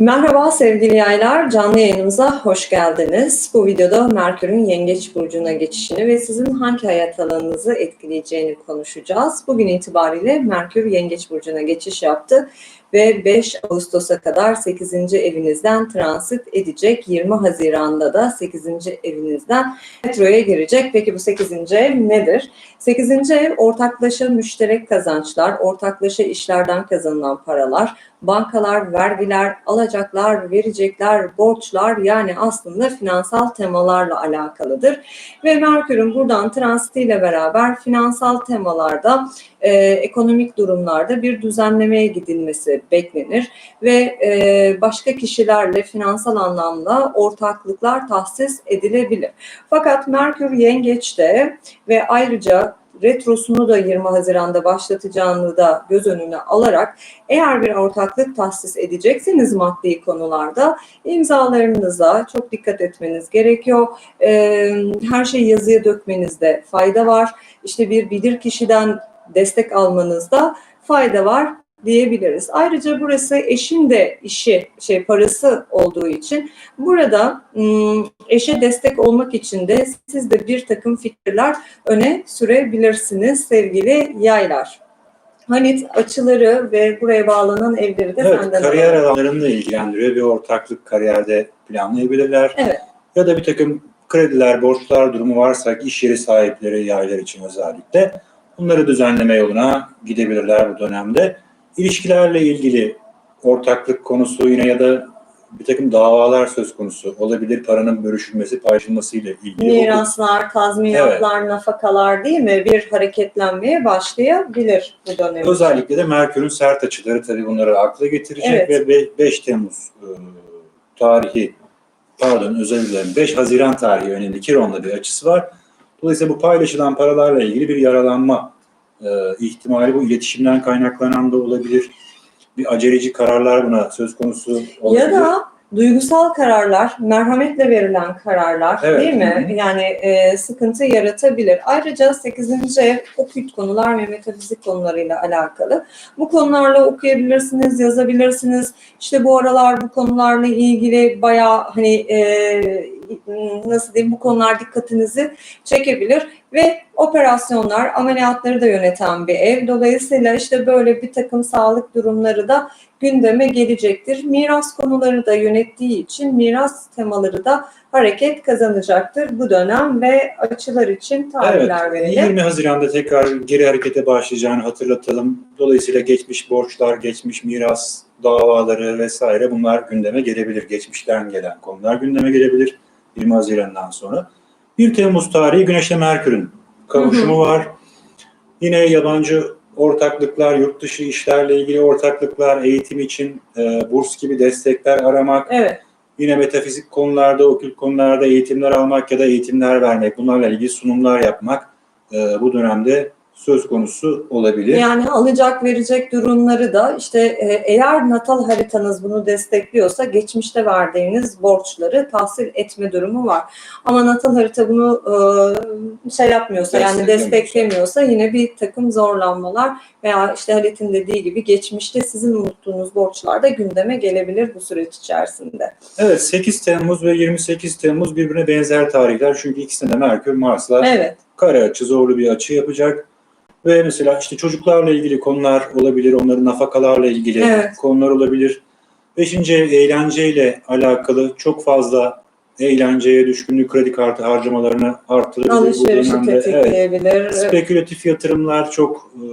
Merhaba sevgili yaylar, canlı yayınımıza hoş geldiniz. Bu videoda Merkür'ün Yengeç Burcu'na geçişini ve sizin hangi hayat alanınızı etkileyeceğini konuşacağız. Bugün itibariyle Merkür Yengeç Burcu'na geçiş yaptı ve 5 Ağustos'a kadar 8. evinizden transit edecek. 20 Haziran'da da 8. evinizden metroya girecek. Peki bu 8. ev nedir? 8. ev ortaklaşa müşterek kazançlar, ortaklaşa işlerden kazanılan paralar, bankalar, vergiler, alacaklar, verecekler, borçlar yani aslında finansal temalarla alakalıdır. Ve Merkür'ün buradan transitiyle beraber finansal temalarda, e, ekonomik durumlarda bir düzenlemeye gidilmesi beklenir ve e, başka kişilerle finansal anlamda ortaklıklar tahsis edilebilir. Fakat Merkür Yengeç'te ve ayrıca retrosunu da 20 Haziran'da başlatacağını da göz önüne alarak eğer bir ortaklık tahsis edecekseniz maddi konularda imzalarınıza çok dikkat etmeniz gerekiyor. Ee, her şeyi yazıya dökmenizde fayda var. İşte bir bilir kişiden destek almanızda fayda var diyebiliriz. Ayrıca burası eşin de işi, şey parası olduğu için burada eşe destek olmak için de siz de bir takım fikirler öne sürebilirsiniz sevgili yaylar. Halit açıları ve buraya bağlanan evleri de Evet, senden kariyer alalım. alanlarını da ilgilendiriyor. Bir ortaklık kariyerde planlayabilirler. Evet. Ya da bir takım krediler, borçlar durumu varsa iş yeri sahipleri, yaylar için özellikle bunları düzenleme yoluna gidebilirler bu dönemde. İlişkilerle ilgili ortaklık konusu yine ya da bir takım davalar söz konusu olabilir. Paranın bölüşülmesi, paylaşılması ile ilgili. Miraslar, tazminatlar, nafakalar değil mi? Bir hareketlenmeye başlayabilir bu dönem. Özellikle de Merkür'ün sert açıları tabii bunları akla getirecek Evet. ve 5 Temmuz e, tarihi pardon özür dilerim 5 Haziran tarihi önemli Kiron'da bir açısı var. Dolayısıyla bu paylaşılan paralarla ilgili bir yaralanma e, ihtimali bu iletişimden kaynaklanan da olabilir. Bir aceleci kararlar buna söz konusu olabilir. Ya da duygusal kararlar, merhametle verilen kararlar Evet. değil mi? Yani e, sıkıntı yaratabilir. Ayrıca 8. ev okült konular ve metafizik konularıyla alakalı. Bu konularla okuyabilirsiniz, yazabilirsiniz. İşte bu aralar bu konularla ilgili bayağı hani e, nasıl diyeyim bu konular dikkatinizi çekebilir ve operasyonlar, ameliyatları da yöneten bir ev. Dolayısıyla işte böyle bir takım sağlık durumları da gündeme gelecektir. Miras konuları da yönettiği için miras temaları da hareket kazanacaktır bu dönem ve açılar için tarihler Evet, verelim. 20 Haziran'da tekrar geri harekete başlayacağını hatırlatalım. Dolayısıyla geçmiş borçlar, geçmiş miras davaları vesaire bunlar gündeme gelebilir. Geçmişten gelen konular gündeme gelebilir 20 Haziran'dan sonra. 1 Temmuz tarihi Güneş'le Merkür'ün kavuşumu var. Yine yabancı ortaklıklar, yurt dışı işlerle ilgili ortaklıklar, eğitim için e, burs gibi destekler aramak, Evet. Yine metafizik konularda, okült konularda eğitimler almak ya da eğitimler vermek, bunlarla ilgili sunumlar yapmak e, bu dönemde söz konusu olabilir. Yani alacak verecek durumları da işte e, eğer natal haritanız bunu destekliyorsa geçmişte verdiğiniz borçları tahsil etme durumu var. Ama natal harita bunu e, şey yapmıyorsa yani Desteklemiyorsa. desteklemiyorsa yine bir takım zorlanmalar veya işte Halit'in dediği gibi geçmişte sizin unuttuğunuz borçlar da gündeme gelebilir bu süreç içerisinde. Evet 8 Temmuz ve 28 Temmuz birbirine benzer tarihler çünkü ikisinde de Merkür Mars'la Evet. kare açı, zorlu bir açı yapacak. Ve mesela işte çocuklarla ilgili konular olabilir, onların nafakalarla ilgili Evet. konular olabilir. Beşinci eğlenceyle alakalı çok fazla eğlenceye düşkünlük kredi kartı harcamalarını artırır. Alışverişi Evet. tetikleyebilir. Spekülatif yatırımlar çok e,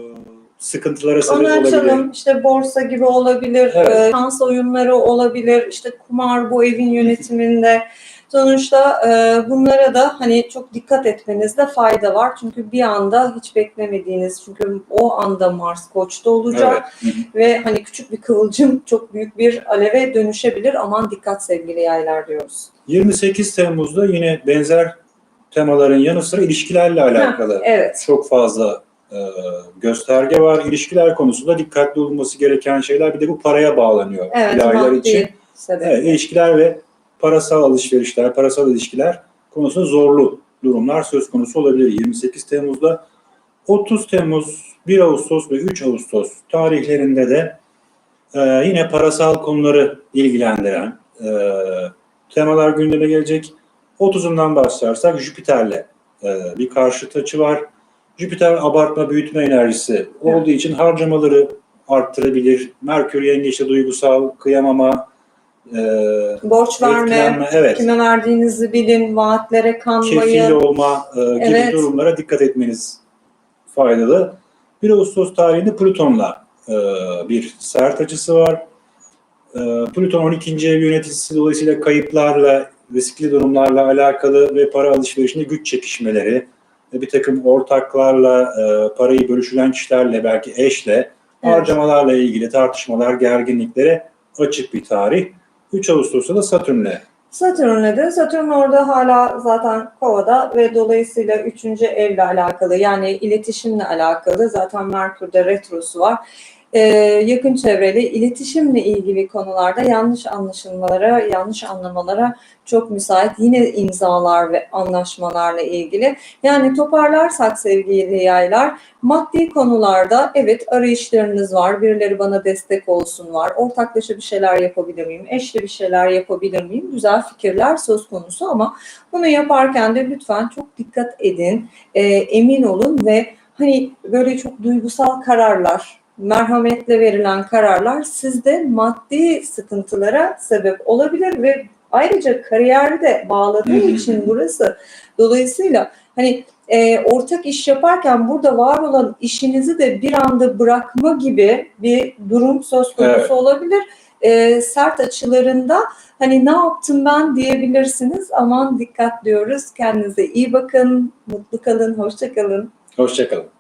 sıkıntılara sebep olabilir. açalım. İşte borsa gibi olabilir, Evet. e, şans oyunları olabilir, işte kumar bu evin yönetiminde. Sonuçta e, bunlara da hani çok dikkat etmenizde fayda var. Çünkü bir anda hiç beklemediğiniz, çünkü o anda Mars Koç'ta olacak Evet. Ve hani küçük bir kıvılcım çok büyük bir aleve dönüşebilir. Aman dikkat sevgili yaylar diyoruz. 28 Temmuz'da yine benzer temaların yanı sıra ilişkilerle alakalı Evet. çok fazla e, gösterge var. İlişkiler konusunda dikkatli olunması gereken şeyler bir de bu paraya bağlanıyor Evet, için. sebep. Evet, ilişkiler ve parasal alışverişler, parasal ilişkiler konusunda zorlu durumlar söz konusu olabilir 28 Temmuz'da. 30 Temmuz, 1 Ağustos ve 3 Ağustos tarihlerinde de Ee, yine parasal konuları ilgilendiren e, temalar gündeme gelecek. 30'undan başlarsak Jüpiter'le e, bir karşıt açı var. Jüpiter abartma, büyütme enerjisi olduğu için harcamaları arttırabilir. Merkür yengeçte duygusal, kıyamama, e, Borç verme, evet, kime verdiğinizi bilin, vaatlere kanmayı. kefil olma e, gibi Evet. durumlara dikkat etmeniz faydalı. 1 Ağustos tarihinde Plüton'la e, bir sert açısı var. E, Plüton 12. ev yöneticisi dolayısıyla kayıplarla, riskli durumlarla alakalı ve para alışverişinde güç çekişmeleri, ve bir takım ortaklarla, e, parayı bölüşülen kişilerle, belki eşle, Evet. harcamalarla ilgili tartışmalar, gerginliklere açık bir tarih. 3 Ağustos'ta da Satürn'le Satürn'le de Satürn orada hala zaten kovada ve dolayısıyla üçüncü evle alakalı yani iletişimle alakalı zaten Merkür'de retrosu var. Ee, yakın çevreyle iletişimle ilgili konularda yanlış anlaşılmalara, yanlış anlamalara çok müsait. Yine imzalar ve anlaşmalarla ilgili. Yani toparlarsak sevgili yaylar, maddi konularda evet arayışlarınız var. Birileri bana destek olsun var. Ortaklaşa bir şeyler yapabilir miyim? Eşle bir şeyler yapabilir miyim? Güzel fikirler söz konusu ama bunu yaparken de lütfen çok dikkat edin. Ee, emin olun ve hani böyle çok duygusal kararlar, merhametle verilen kararlar sizde maddi sıkıntılara sebep olabilir ve ayrıca kariyeri de bağladığı için burası dolayısıyla hani e, ortak iş yaparken burada var olan işinizi de bir anda bırakma gibi bir durum söz konusu Evet. olabilir. E, sert açılarında hani ne yaptım ben diyebilirsiniz. Aman dikkat diyoruz. Kendinize iyi bakın, mutlu kalın, hoşça kalın. Hoşçakalın.